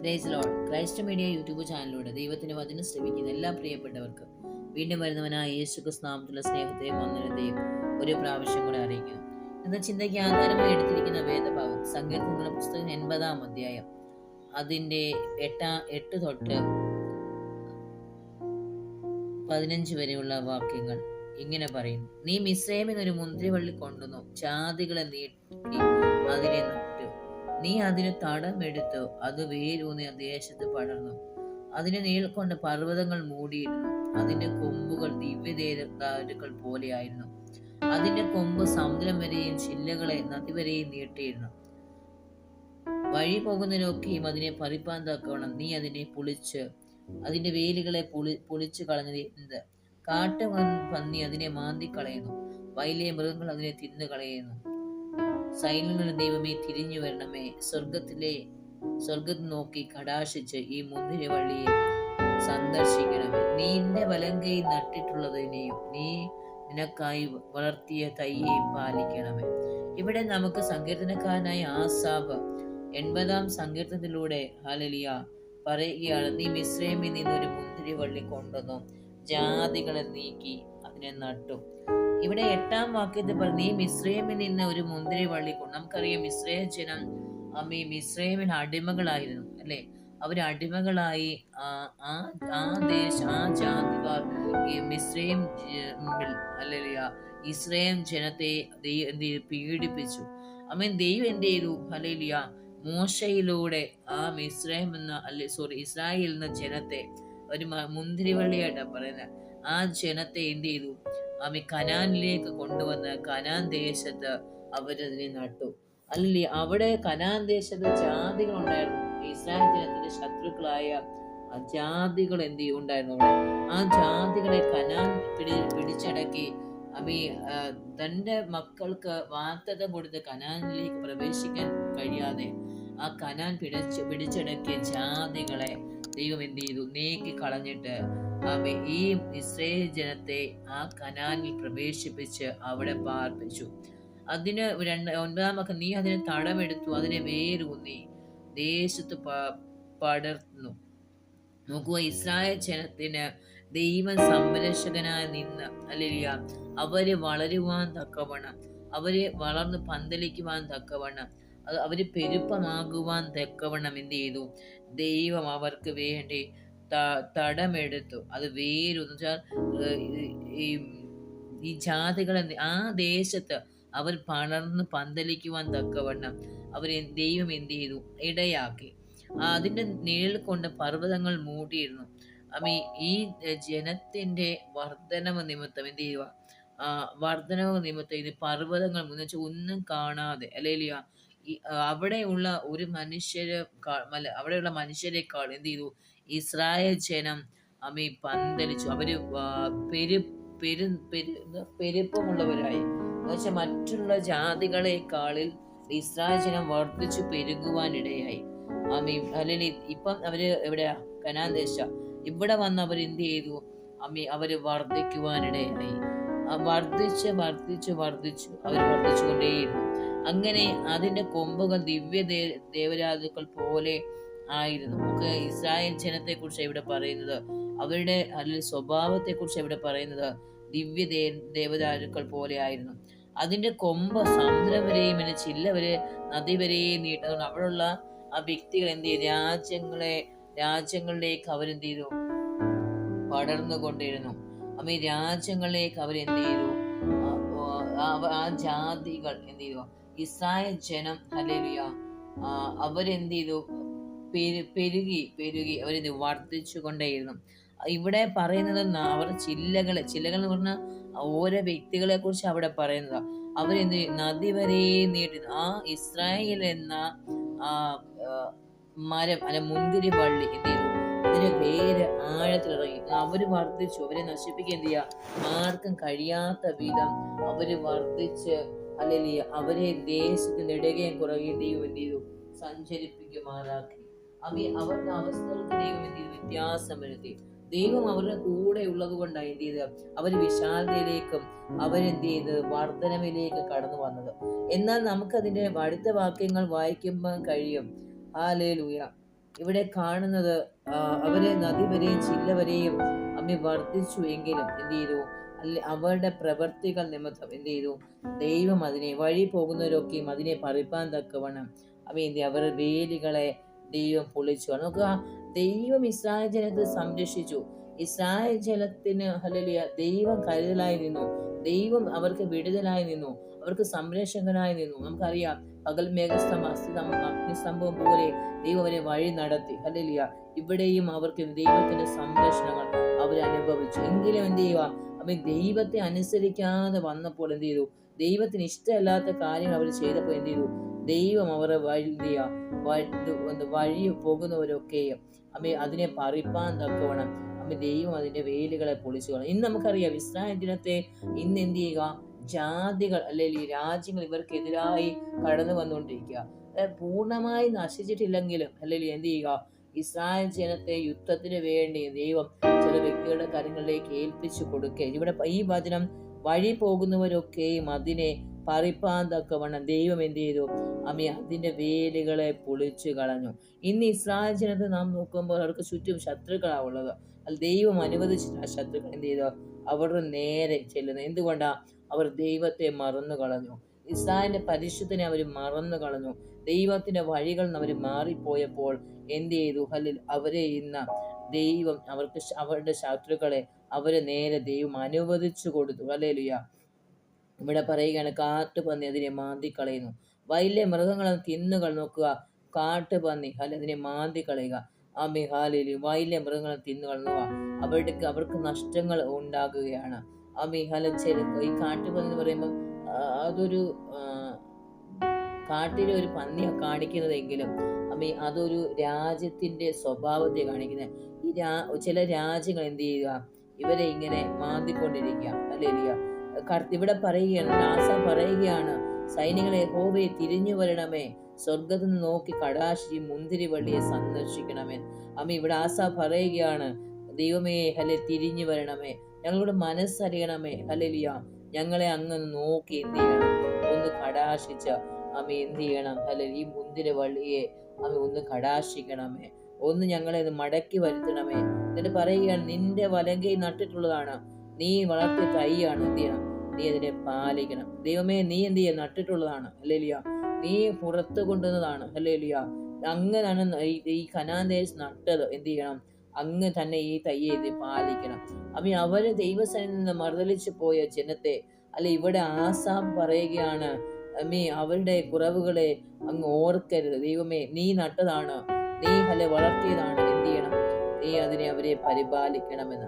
Praise lord Christ media YouTube ചാനലിലൂടെ ദൈവത്തിന്റെ വചനം ശ്രമിക്കുന്ന എല്ലാ പ്രിയപ്പെട്ടവർക്കും വീണ്ടും വരുന്നവനായ യേശു ക്രിസ്നാമത്തിലുള്ള സ്നേഹത്തെയും വന്ദനത്തെയും ഒരു പ്രാവശ്യം കൂടെ അറിയിക്കുന്നു. എന്ന ചിന്തയ്ക്ക് ആധാരമായി എടുത്തിരിക്കുന്ന വേദഭാവം സങ്കീർത്തനങ്ങളുടെ പുസ്തകം എൺപതാം അധ്യായം അതിന്റെ എട്ടാ എട്ട് തൊട്ട് പതിനഞ്ച് വരെയുള്ള വാക്യങ്ങൾ ഇങ്ങനെ പറയുന്നു. നീ മിസ്രൈമിനൊരു മുന്തിരിവള്ളി കൊണ്ടുവന്നു. ജാതികളെ നീട്ടി അതിനെ നീ അതിന് തടമെടുത്തു. അത് വേരൂന്നി ആ ദേശത്ത് പടർന്നു. അതിനെ നീൾക്കൊണ്ട് പർവതങ്ങൾ മൂടിയിരുന്നു. അതിന്റെ കൊമ്പുകൾ ദിവ്യദേവതാരുക്കൾ പോലെയായിരുന്നു. അതിന്റെ കൊമ്പ് സമുദ്രം വരെയും ചില്ലകളെ നദി വരെയും നീട്ടിയിരുന്നു. വഴി പോകുന്നതിനൊക്കെയും അതിനെ പറിപ്പാൻ തക്കവണ്ണം നീ അതിനെ പൊളിച്ച് അതിന്റെ വേലുകളെ പൊളി പൊളിച്ചു കളഞ്ഞത് എന്ത്? കാട്ടു പന്നി അതിനെ മാന്തി കളയുന്നു വയലിലെ മൃഗങ്ങൾ അതിനെ തിന്നു കളയുന്നു സൈന്യങ്ങളുടെ ദൈവമേ തിരിഞ്ഞു വരണമേ. സ്വർഗത്തിലെ സ്വർഗത്ത് നോക്കി കടാശിച്ച് ഈ മുന്തിരി വള്ളിയെ സന്ദർശിക്കണമേ. നീന്റെ വലങ്കൈ നട്ടിട്ടുള്ളതിനെയും നീ നിനക്കായി വളർത്തിയ തൈയെയും പാലിക്കണമേ. ഇവിടെ നമുക്ക് സങ്കീർത്തനക്കാരനായ ആസാബ് എൺപതാം സങ്കീർത്തനത്തിലൂടെ ഹലലിയ പറയുകയാണ് നീ മിശ്രമിൽ നിന്നൊരു മുന്തിരി വള്ളി കൊണ്ടുവന്നു. ജാതികളെ നീക്കി അതിനെ നട്ടു. ഇവിടെ എട്ടാം വാക്യത്തിൽ പറഞ്ഞു ഈ മിശ്രയമിൽ നിന്ന് ഒരു മുന്തിരി വള്ളി കൊണ്ട് നമുക്കറിയാം മിശ്രയ ജനം അമ്മ മിശ്രയമിൽ അടിമകളായിരുന്നു അല്ലെ? അവർ അടിമകളായി ആ ആ ദേശ ആ ജാതിക്കാർ ഈ മിശ്രയും അല്ലെങ്കിൽ ഇസ്രയേൽ ജനത്തെ എന്ത് പീഡിപ്പിച്ചു. അമ്മ ദൈവം എന്ത് ചെയ്തു? ഹലേലിയ മോശയിലൂടെ ആ മിശ്രയം എന്ന അല്ലെ സോറി ഇസ്രായേൽ എന്ന ജനത്തെ ഒരു മുന്തിരിവള്ളിയായിട്ടാണ് പറയുന്നത്. ആ ജനത്തെ എന്ത് ചെയ്തു? ആമി കനാനിലേക്ക് കൊണ്ടുവന്ന് കനാൻ ദേശത്ത് അവരതിനെ നട്ടു. അല്ലേ അവിടെ കനാൻ ദേശത്ത് ജാതികൾ ഉണ്ടായിരുന്നു. ഇസ്രായേൽ ജനത്തിന്റെ ശത്രുക്കളായ ജാതികൾ എന്ത് ഉണ്ടായിരുന്നു അവിടെ? ആ ജാതികളെ കനാൻ പിടി പിടിച്ചടക്കി അമ്മി തന്റെ മക്കൾക്ക് വാർത്തത കൊടുത്ത് കനാനിലേക്ക് പ്രവേശിക്കാൻ കഴിയാതെ ആ കനാൻ പിടിച്ച് പിടിച്ചടക്കിയ ജാതികളെ ദൈവം എന്ത് ചെയ്തു? നീക്കി കളഞ്ഞിട്ട് ഈ ഇസ്രയേൽ ജനത്തെ ആ കനാനിൽ പ്രവേശിപ്പിച്ച് അവിടെ പാർപ്പിച്ചു. അതിന് രണ്ട് ഒൻപതാമൊക്കെ നീ അതിനെ തടമെടുത്തു അതിനെ വേരൂന്നി ദേശത്ത് പടർന്നു. നോക്കുക ഇസ്രായേൽ ജനത്തിന് ദൈവ സംരക്ഷകനായി നിന്ന് അല്ലിയ അവരെ വളരുവാൻ തക്കവണ്ണം അവരെ വളർന്ന് പന്തലിക്കുവാൻ തക്കവണ്ണം അത് അവർ പെരുപ്പമാകുവാൻ തക്കവണ്ണം എന്ത് ചെയ്തു? ദൈവം അവർക്ക് വേണ്ടി തടമെടുത്തു. അത് വേരൂന്ന് വെച്ചാൽ ഈ ഈ ജാതികളെ ആ ദേശത്ത് അവർ പടർന്ന് പന്തലിക്കുവാൻ തക്കവണ്ണം അവർ ദൈവം എന്ത് ചെയ്തു? ഇടയാക്കി. അതിന്റെ നിഴൽ കൊണ്ട് പർവതങ്ങൾ മൂടിയിരുന്നു. അപ്പം ഈ ജനത്തിന്റെ വർധനവ് നിമിത്തം എന്ത് ചെയ്യുക വർധനവ് നിമിത്തം ഇത് പർവതങ്ങൾ എന്ന് വെച്ചാൽ ഒന്നും കാണാതെ അല്ലെങ്കിൽ അവിടെയുള്ള ഒരു മനുഷ്യരെ അവിടെയുള്ള മനുഷ്യരെക്കാൾ എന്ത് ചെയ്തു? ഇസ്രായേൽ ജനം അമ്മി പന്തലിച്ചു. അവർ പെരു പെരു പെരു പെരുപ്പമുള്ളവരായി. എന്നുവെച്ചാൽ മറ്റുള്ള ജാതികളെക്കാളിൽ ഇസ്രായേൽ ജനം വർദ്ധിച്ചു പെരുകുവാനിടയായി. അമ്മി അല്ലെങ്കിൽ ഇപ്പം അവർ എവിടെയാ? കനാൻ ദേശ. ഇവിടെ വന്ന് അവർ എന്ത് ചെയ്തു? അമ്മി അവർ വർദ്ധിക്കുവാനിടയായി. വർദ്ധിച്ച് വർദ്ധിച്ച് വർദ്ധിച്ചു അവർ വർദ്ധിച്ചുകൊണ്ടേയിരുന്നു. അങ്ങനെ അതിന്റെ കൊമ്പുകൾ ദിവ്യ ദേവരാജുക്കൾ പോലെ ആയിരുന്നു. നമുക്ക് ഇസ്രായേൽ ജനത്തെ കുറിച്ച് ഇവിടെ പറയുന്നത്? അവരുടെ അല്ലെങ്കിൽ സ്വഭാവത്തെ കുറിച്ച് ഇവിടെ പറയുന്നത്? ദിവ്യ ദേ പോലെ ആയിരുന്നു. അതിന്റെ കൊമ്പ് സമുദ്രം വരെയും പിന്നെ ചില്ല വരെ നദി വരെയും അവിടെയുള്ള ആ വ്യക്തികൾ എന്ത് ചെയ്തു? രാജ്യങ്ങളെ രാജ്യങ്ങളിലേക്ക് അവരെന്ത് ചെയ്തു? പടർന്നു കൊണ്ടിരുന്നു. അപ്പൊ ഈ രാജ്യങ്ങളിലേക്ക് അവരെന്ത് ചെയ്തു? ആ ജാതികൾ എന്ത് ചെയ്തു? ഇസ്രായേൽ ജനം ഹലേലിയ അവരെന്ത് ചെയ്തു? പെരുകി പെരുകി അവരിത് വർദ്ധിച്ചു കൊണ്ടേയിരുന്നു ഇവിടെ പറയുന്നത് അവർ ചില്ലകളെ ചില്ലകൾ എന്ന് പറഞ്ഞാൽ ഓരോ വ്യക്തികളെ കുറിച്ച് അവിടെ പറയുന്നത്. അവരെന്ത് നദി വരെ നീട്ടി ആ ഇസ്രായേൽ എന്ന ആ മരം അല്ല മുന്തിരി പള്ളി എന്ത് ചെയ്തു? അതിന്റെ വേര് ആഴത്തിലിറങ്ങി. അവർ വർദ്ധിച്ചു. അവരെ നശിപ്പിക്കുക എന്ത് ചെയ്യുക ആർക്കും കഴിയാത്ത വിധം അവർ വർദ്ധിച്ച് അല്ലെങ്കിൽ അവരെ ദേശത്ത് നെടുകയും കുറയുകയും എന്ത് ചെയ്തു? സഞ്ചരിപ്പിക്കുമാറാക്കി. അവ അവരുടെ അവസ്ഥകൾക്ക് ദൈവം എന്ത് ചെയ്തു? വ്യത്യാസം വരുത്തി. ദൈവം അവരുടെ കൂടെ ഉള്ളത് കൊണ്ടാണ് എന്ത് ചെയ്ത് അവർ വിശാലതയിലേക്കും അവരെന്ത് ചെയ്ത് വർധനവിലേക്ക് കടന്നു വന്നത്. എന്നാൽ നമുക്കതിന്റെ അടുത്ത വാക്യങ്ങൾ വായിക്കുമ്പോൾ കഴിയും. ഹാലേ ലൂയ ഇവിടെ കാണുന്നത് ആ, അവരെ നദി വരെയും ചില്ല വരെയും അമ്മ വർദ്ധിച്ചു എങ്കിലും എന്ത് ചെയ്തു? അല്ല അവരുടെ പ്രവർത്തികൾ നിമിത്തം എന്ത് ചെയ്തു? ദൈവം അതിനെ വഴി പോകുന്നവരൊക്കെയും അതിനെ പറിപ്പാൻ തക്കവണ്ണം അവ എന്ത്? അവരുടെ വേലികളെ ദൈവം പൊളിച്ചു. നോക്കുക ദൈവം ഇസ്രായേൽ ജനത്തെ സംരക്ഷിച്ചു. ഇസ്രായേൽ ജലത്തിന് ഹലലിയ ദൈവം കരുതലായി നിന്നു. ദൈവം അവർക്ക് വിടുതലായി നിന്നു. അവർക്ക് സംരക്ഷകനായി നിന്നു. നമുക്കറിയാം പകൽ മേഘസ്തം അസ്ഥിതം പോലെ ദൈവം അവരെ വഴി നടത്തി. ഹലലിയ ഇവിടെയും അവർക്ക് ദൈവത്തിന്റെ സംരക്ഷണങ്ങൾ അവരെ അനുഭവിച്ചു. എങ്കിലും എന്ത് ചെയ്യുക? അവൻ ദൈവത്തെ അനുസരിക്കാതെ വന്നപ്പോൾ എന്ത് ചെയ്തു? ദൈവത്തിന് ഇഷ്ടമല്ലാത്ത കാര്യങ്ങൾ അവർ ചെയ്തപ്പോൾ എന്ത് ചെയ്തു? ദൈവം അവരെ വഴി വഴി പോകുന്നവരൊക്കെയും അമ്മ അതിനെ പറിപ്പാൻ തക്കവണം അമ്മ ദൈവം അതിന്റെ വേലുകളെ പൊളിച്ചു കളഞ്ഞു. ഇന്ന് നമുക്കറിയാം ഇസ്രായേൽ ദിനത്തെ ഇന്ന് എന്ത് ചെയ്യുക? ജാതികൾ അല്ലെങ്കിൽ രാജ്യങ്ങൾ ഇവർക്കെതിരായി കടന്നു വന്നുകൊണ്ടിരിക്കുക. പൂർണമായി നശിച്ചിട്ടില്ലെങ്കിലും അല്ലെങ്കിൽ എന്ത് ചെയ്യുക? ഇസ്രായേൽ ജനത്തെ യുദ്ധത്തിന് വേണ്ടി ദൈവം ചില വ്യക്തികളുടെ കാര്യങ്ങളിലേക്ക് ഏൽപ്പിച്ചു കൊടുക്കുക. ഇവിടെ ഈ വചനം വഴി പോകുന്നവരൊക്കെയും അതിനെ പറിപ്പാൻ തക്കവണ്ണം ദൈവം എന്ത് ചെയ്തു? അമ്മ അതിന്റെ വേലുകളെ പൊളിച്ചു കളഞ്ഞു. ഇന്ന് ഇസ്രായേൽ ജനത്തെ നാം നോക്കുമ്പോൾ അവർക്ക് ചുറ്റും ശത്രുക്കളാണ് ഉള്ളത്. അത് ദൈവം അനുവദിച്ചിട്ട് ആ ശത്രുക്കൾ എന്ത് ചെയ്തു? അവരുടെ നേരെ ചെല്ലുന്നത് എന്തുകൊണ്ടാണ് അവർ ദൈവത്തെ മറന്നു കളഞ്ഞു. ഇസ്രായേലിന്റെ പരിശുദ്ധനെ അവർ മറന്നു കളഞ്ഞു. ദൈവത്തിന്റെ വഴികൾ അവർ മാറിപ്പോയപ്പോൾ എന്ത് ചെയ്തു? ഹല്ലിൽ അവരെ ഇന്ന് ദൈവം അവർക്ക് അവരുടെ ശത്രുക്കളെ അവരെ നേരെ ദൈവം അനുവദിച്ചു കൊടുത്തു. ഹല്ലേലൂയ. ഇവിടെ പറയുകയാണ് കാട്ടുപന്നി അതിനെ മാന്തി കളയുന്നു വയലിലെ മൃഗങ്ങളെ തിന്നുകൾ നോക്കുക കാട്ടുപന്നി അല്ലെ അതിനെ മാന്തി കളയുക ആ മിഹാലിൽ വയലിലെ മൃഗങ്ങളെ തിന്നുകൾ നോക്കുക. അവരുടെ അവർക്ക് നഷ്ടങ്ങൾ ഉണ്ടാകുകയാണ്. ആ മിഹാല ഈ കാട്ടുപന്നി എന്ന് പറയുമ്പോൾ അതൊരു കാട്ടിലെ ഒരു പന്നിയെ കാണിക്കുന്നതെങ്കിലും അമ്മ അതൊരു രാജ്യത്തിന്റെ സ്വഭാവത്തെ കാണിക്കുന്നത് ഈ രാ ചില രാജ്യങ്ങൾ എന്ത് ചെയ്യുക? ഇവരെ ഇങ്ങനെ മാന്തിക്കൊണ്ടിരിക്കുക. അല്ലേലിയ. ഇവിടെ പറയുകയാണ് നാസ പറയുകയാണ് സൈനികളെ ഹോവയെ തിരിഞ്ഞു വരണമേ. സ്വർഗത്തിൽ നിന്ന് നോക്കി കടാശി മുന്തിരി വള്ളിയെ സന്ദർശിക്കണമേ. അമ്മ ഇവിടെ ആസ പറയുകയാണ് ദൈവമേ ഹലെ തിരിഞ്ഞു വരണമേ. ഞങ്ങളുടെ മനസ്സറിയണമേ. ഹലലിയ ഞങ്ങളെ അങ്ങ് നോക്കി എന്ത് ചെയ്യണം? ഒന്ന് കടാശിച്ച അമ്മ എന്ത് ചെയ്യണം? ഹലെ ഈ മുന്തിരി വള്ളിയെ അമ്മ ഒന്ന് കടാശിക്കണമേ. ഒന്ന് ഞങ്ങളെ മടക്കി വരുത്തണമേ. എന്നിട്ട് പറയുകയാണ് നിന്റെ വലങ്കൈ നട്ടിട്ടുള്ളതാണ്. നീ വളർത്തിയ തൈയാണ് എന്ത് ചെയ്യണം? നീ അതിനെ പാലിക്കണം. ദൈവമേ നീ എന്ത് ചെയ്യുക നട്ടിട്ടുള്ളതാണ്. അല്ലേ ലിയ നീ പുറത്ത് കൊണ്ടുവന്നതാണ്. അല്ലേലിയ അങ്ങനാണ് ഈ- ഈ കനാൻ ദേശം നട്ടത്. എന്ത് ചെയ്യണം? അങ്ങ് തന്നെ ഈ തയ്യെ പാലിക്കണം. അപ്പൊ അവർ ദൈവസേനയിൽ നിന്ന് മറുതലിച്ചു പോയ ജനത്തെ അല്ല ഇവിടെ ആസാം പറയുകയാണ് അമ്മേ അവരുടെ കുറവുകളെ അങ്ങ് ഓർക്കരുത്. ദൈവമേ നീ നട്ടതാണ്. നീ അല്ലെ വളർത്തിയതാണ് എന്ത് ചെയ്യണം നീ അതിനെ അവരെ പരിപാലിക്കണമെന്ന്.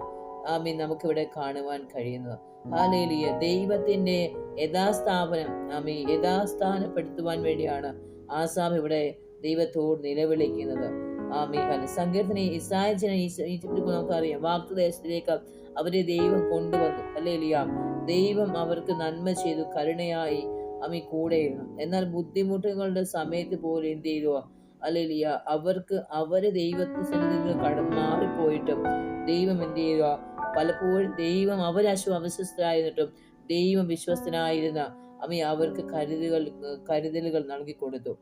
ആമീൻ. നമുക്കിവിടെ കാണുവാൻ കഴിയുന്നത്. ഹാലേലിയ. ദൈവത്തിന്റെ യഥാസ്ഥാപനം ആമീ യഥാസ്ഥാനപ്പെടുത്തുവാൻ വേണ്ടിയാണ് ആസാം ഇവിടെ ദൈവത്തോട് നിലവിളിക്കുന്നത്. ആമീ ഹാല. സങ്കീർത്തന ഈജിപ്തിൽ നമുക്കറിയാം. വാക്തദേശത്തിലേക്ക് അവരെ ദൈവം കൊണ്ടുവന്നു. അല്ലേലിയ ദൈവം അവർക്ക് നന്മ ചെയ്തു കരുണയായി അമ്മി കൂടെയിരുന്നു എന്നാൽ ബുദ്ധിമുട്ടുകളുടെ സമയത്ത് പോലും എന്ത് ചെയ്തു അല്ലേലിയ അവർക്ക് അവരെ ദൈവത്തിന് സന്നിധിയിൽ കടം മാറിപ്പോയിട്ടും ദൈവം എന്ത് ചെയ്യുക? പലപ്പോഴും ദൈവം അവരശ്വ അവശസ്ഥരായിരുന്നിട്ടും ദൈവം വിശ്വസ്തനായിരുന്ന അമ്മ അവർക്ക് കരുതുകൾ കരുതലുകൾ നൽകി കൊടുത്തു.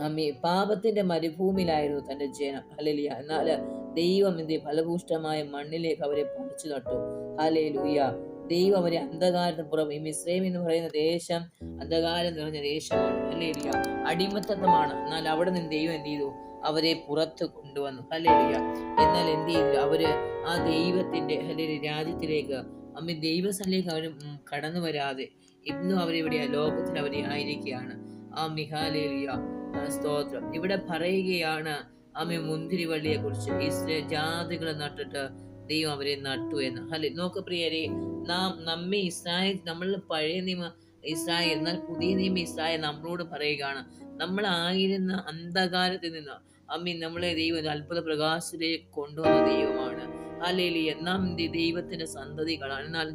അമ്മി പാപത്തിന്റെ മരുഭൂമിയിലായിരുന്നു തന്റെ ജനം. ഹലലിയ എന്നാൽ ദൈവം എന്ത്? ഫലഭൂഷ്ടമായ മണ്ണിലേക്ക് അവരെ പറിച്ചു നട്ടു. ഹലേലുയ ദൈവം അവരെ അന്ധകാരത്തിന് പുറം ഈ മിസ്രൈം എന്ന് പറയുന്ന ദേശം അന്ധകാരം നിറഞ്ഞ ദേശമാണ്. അല്ലേ ഇല്ല അടിമത്തത്വമാണ് എന്നാൽ അവിടെ നിന്ന് ദൈവം എന്ത് ചെയ്തു? അവരെ പുറത്ത് കൊണ്ടുവന്നു. അല്ലേ ഇല്ല എന്നാൽ എന്ത് ചെയ്തു? അവർ ആ ദൈവത്തിന്റെ അല്ലെങ്കിൽ രാജ്യത്തിലേക്ക് അമ്മ ദൈവസ്ഥലേക്ക് അവർ കടന്നു വരാതെ ഇന്നും അവരിവിടെ ലോകത്തിൽ അവരെ ആയിരിക്കുകയാണ്. ആ മിഹാലേലിയ സ്തോത്രം. ഇവിടെ പറയുകയാണ് അമ്മ മുന്തിരിവള്ളിയെ കുറിച്ച് ഇസ്രേ ജാതികളെ നട്ടിട്ട് ദൈവം അവരെ നട്ടു എന്ന്. അല്ലെ നോക്ക് പ്രിയരെ നാം നമ്മെ ഇസ്രായേൽ നമ്മൾ പഴയ നിയമ ഇസ്രായേൽ എന്നാൽ പുതിയ നിയമ ഇസ്രായേൽ നമ്മളോട് പറയുകയാണ് നമ്മൾ ആയിരുന്ന അന്ധകാരത്തിൽ നിന്ന് അമ്മി നമ്മളെ ദൈവം അത്ഭുത പ്രകാശത്തിലേക്ക് കൊണ്ടുവന്ന ദൈവമാണ്. അല്ലേലിയ നാം ദൈവത്തിന്റെ സന്തതികളാണ്. എന്നാൽ?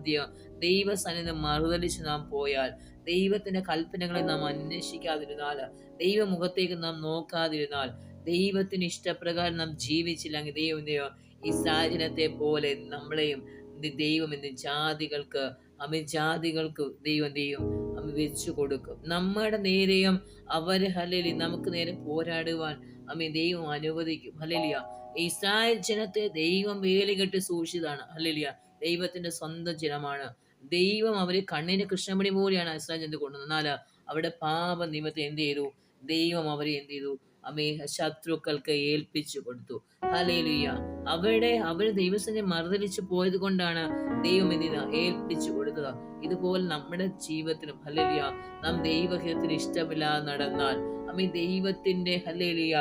ദൈവസന്നിധി മറുതലിച്ച് നാം പോയാൽ ദൈവത്തിന്റെ കൽപ്പനകളെ നാം അന്വേഷിക്കാതിരുന്നാൽ ദൈവമുഖത്തേക്ക് നാം നോക്കാതിരുന്നാൽ ദൈവത്തിന് ഇഷ്ടപ്രകാരം നാം ജീവിച്ചില്ലെങ്കിൽ ദൈവം എന്ത് ചെയ്യുക? സാജനത്തെ പോലെ നമ്മളെയും ദൈവം എന്ത് ജാതികൾക്ക് അമ്മ ജാതികൾക്ക് ദൈവം എന്ത് ചെയ്യും? അമ്മ വെച്ചു കൊടുക്കും. നമ്മുടെ നേരെയും അവർ ഹലലി നമുക്ക് നേരെ പോരാടുവാൻ അമ്മ ദൈവം അനുവദിക്കും. ഹലലിയ ഇസ്രായേൽ ജനത്തെ ദൈവം വേലികെട്ട് സൂക്ഷിച്ചതാണ്. ഹലലിയ ദൈവത്തിന്റെ സ്വന്തം ജനമാണ്. ദൈവം അവരെ കണ്ണിന് കൃഷ്ണമണി പോലെയാണ് ഇസ്രായേൽ ജനത്തെ കൊണ്ടുവന്നത്? എന്നാൽ അവിടെ പാപ നിമിത്തം എന്ത് ചെയ്തു? ദൈവം അവരെ എന്ത് ചെയ്തു? അമ്മേ ശത്രുക്കൾക്ക് ഏൽപ്പിച്ചു കൊടുത്തു. ഹലേലുയ്യ അവരുടെ അവർ ദൈവസനെ മറുതലിച്ചു പോയത് കൊണ്ടാണ് ദൈവം ഇതിന് ഏൽപ്പിച്ചു കൊടുത്തത്. ഇതുപോലെ നമ്മുടെ ജീവിതത്തിനും ഹലേലിയ നാം ദൈവഹിതത്തിന് ഇഷ്ടമില്ലാതെ നടന്നാൽ അമ്മ ദൈവത്തിന്റെ ഹലേലിയ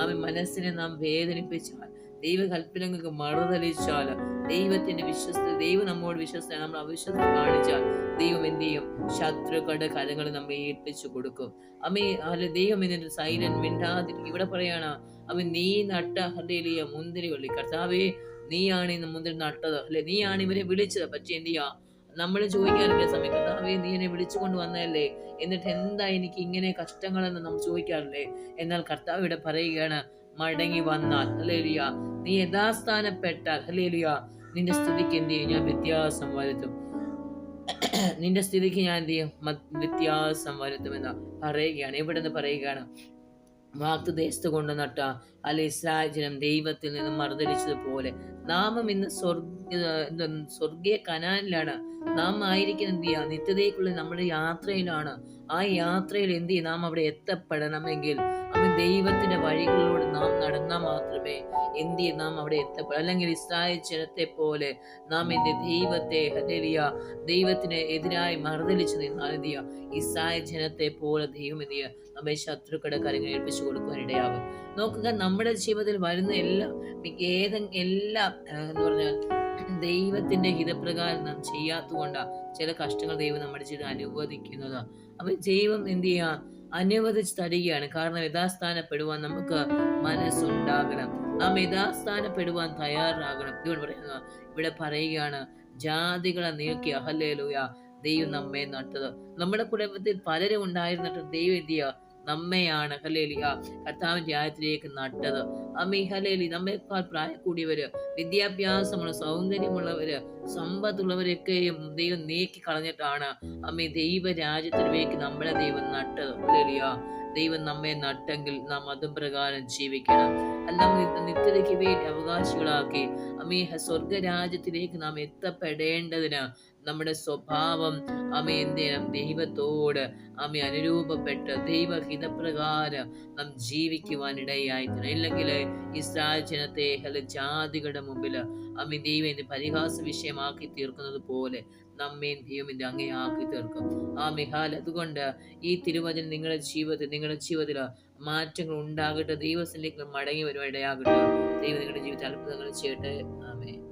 ആമ മനസ്സിനെ നാം വേദനിപ്പിച്ചാൽ ദൈവകൽപ്പനങ്ങൾക്ക് മറുതലിച്ചാൽ ദൈവത്തിന്റെ വിശ്വസ്ത ദൈവം നമ്മോട് വിശ്വസ്ത നമ്മൾ അവിശ്വസ്ത കാണിച്ചാൽ ദൈവം എന്ത് ചെയ്യും ശത്രുക്കളുടെ കരങ്ങൾ നമ്മെ ഏൽപ്പിച്ചു കൊടുക്കും. അമ്മേ അല്ല ദൈവം എന്നിട്ട് സൈലന്റ് മിണ്ടാതിരിക്കും. ഇവിടെ പറയാണ് അവൻ നീ നട്ട ഹല്ലേലിയ മുന്തിരിവള്ളി കർത്താവേ നീയാണ് ഇന്ന് മുന്തിരി നട്ടത്. അല്ലെ നീയാണ് ഇവരെ വിളിച്ചത്. പക്ഷെ എന്ത് ചെയ്യാ? നമ്മൾ ചോദിക്കാറില്ല സമയം. കർത്താവേ നീ എന്നെ വിളിച്ചു കൊണ്ട് വന്നതല്ലേ? എന്നിട്ട് എന്താ എനിക്ക് ഇങ്ങനെ കഷ്ടങ്ങളെന്ന് നമ്മൾ ചോദിക്കാറില്ലേ? എന്നാൽ കർത്താവ് ഇവിടെ പറയുകയാണ് മടങ്ങി വന്നാൽ. ഹല്ലേലിയ. നീ യഥാസ്ഥാനപ്പെട്ടാൽ. ഹല്ലേലിയ. നിന്റെ സ്ഥിതിക്ക് എന്ത് ചെയ്യും? ഞാൻ വ്യത്യാസം വരുത്തും. നിന്റെ സ്ഥിതിക്ക് ഞാൻ എന്ത് ചെയ്യും? വ്യത്യാസം വരുത്തുമെന്ന് പറയുകയാണ്. ഇവിടെ നിന്ന് പറയുകയാണ്? വാക്തദേശത്ത് കൊണ്ട് നട്ട അല്ല ഇസ്രാചനം ദൈവത്തിൽ നിന്ന് മറുതലിച്ചതുപോലെ നാമം ഇന്ന് സ്വർഗ സ്വർഗീയ കനാലിലാണ് നാം ആയിരിക്കുന്ന എന്ത് ചെയ്യുക നിത്യതയ്ക്കുള്ള നമ്മുടെ യാത്രയിലാണ്. ആ യാത്രയിൽ എന്ത് ചെയ്യും? നാം അവിടെ എത്തപ്പെടണമെങ്കിൽ ദൈവത്തിന്റെ വഴികളിലൂടെ നാം നടന്നാൽ മാത്രമേ എന്ത് നാം അവിടെ എത്തപ്പെടും? അല്ലെങ്കിൽ ഇസ്രായേൽ ജനത്തെ പോലെ നാം എന്റെ ദൈവത്തെ ഹലിയ ദൈവത്തിന് എതിരായി മറുതലിച്ച് നിന്നാൽ എന്ത് ചെയ്യുക ഇസ്രായേൽ ജനത്തെ പോലെ ദൈവം എന്ത് ചെയ്യുക നമ്മെ ശത്രുക്കളുടെ കാര്യങ്ങൾ ഏൽപ്പിച്ചു കൊടുക്കാനിടയാകും നോക്കുക നമ്മുടെ ജീവിതത്തിൽ വരുന്ന എല്ലാ ഏതെ എല്ലാ എന്ന് പറഞ്ഞാൽ ദൈവത്തിന്റെ ഹിതപ്രകാരം നാം ചെയ്യാത്തതുകൊണ്ടാണ് ചില കഷ്ടങ്ങൾ ദൈവം നമ്മുടെ ജീവിതം അനുവദിക്കുന്നത്. അപ്പൊ ദൈവം എന്ത് ചെയ്യുക അനുവദിച്ച് തരികയാണ് കാരണം യഥാസ്ഥാനപ്പെടുവാൻ നമുക്ക് മനസ്സുണ്ടാകണം. നാം യഥാസ്ഥാനപ്പെടുവാൻ തയ്യാറാകണം. ഇവിടെ പറയുന്നത് ഇവിടെ പറയുകയാണ് ജാതികളെ നീക്കി അഹല്ലേലൂയ ദൈവം നമ്മെ നട്ടത്. നമ്മുടെ കുടുംബത്തിൽ പലരും ഉണ്ടായിരുന്നിട്ട് ദൈവം എന്ത് ചെയ്യുക? നമ്മെയാണ്. ഹലേലിയ കർത്താവ് ആയത്തിലേക്ക് നട്ടത്. അമ്മി ഹലേലി നമ്മേക്കാൾ പ്രായം കൂടിയവര് വിദ്യാഭ്യാസമുള്ള സൗന്ദര്യമുള്ളവര് സമ്പത്തുള്ളവരൊക്കെയും ദൈവം നീക്കി കളഞ്ഞിട്ടാണ് അമ്മി ദൈവരാജ്യത്തിലേക്ക് നമ്മളെ ദൈവം നട്ടത്. ഹലേലിയ ദൈവം നമ്മെ നട്ടെങ്കിൽ നാം അതും പ്രകാരം ജീവിക്കണം. നിത്യ- നിത്യതയ്ക്ക് വേണ്ടി അവകാശികളാക്കി അമ്മീ സ്വർഗരാജ്യത്തിലേക്ക് നാം എത്തപ്പെടേണ്ടതിന് നമ്മുടെ സ്വഭാവം അമ്മ എന്ത് ചെയ്യണം ദൈവത്തോട് അമ്മ അനുരൂപപ്പെട്ട് ദൈവഹിതപ്രകാരം നാം ജീവിക്കുവാൻ ഇടയായിത്തീരണം ഇല്ലെങ്കിൽ ഇസ്രായേൽ ജനത്തെ ജാതികളുടെ മുമ്പിൽ അമ്മ ദൈവം എന്ന് പരിഹാസ വിഷയമാക്കി തീർക്കുന്നത് പോലെ നമ്മയും ദൈവം ഇത് അങ്ങേയാക്കി തീർക്കും. ആ മിഹാൽ അതുകൊണ്ട് ഈ തിരുവചനം നിങ്ങളുടെ ജീവിതത്തിൽ നിങ്ങളുടെ ജീവിതത്തിൽ മാറ്റങ്ങൾ ഉണ്ടാകട്ടെ. ദൈവത്തിലേക്ക് മടങ്ങി വരുവാൻ ഇടയാകട്ടെ ദൈവം നിങ്ങളുടെ ജീവിതത്തിൽ അത്ഭുതങ്ങൾ ചെയ്യട്ടെ. ആമേ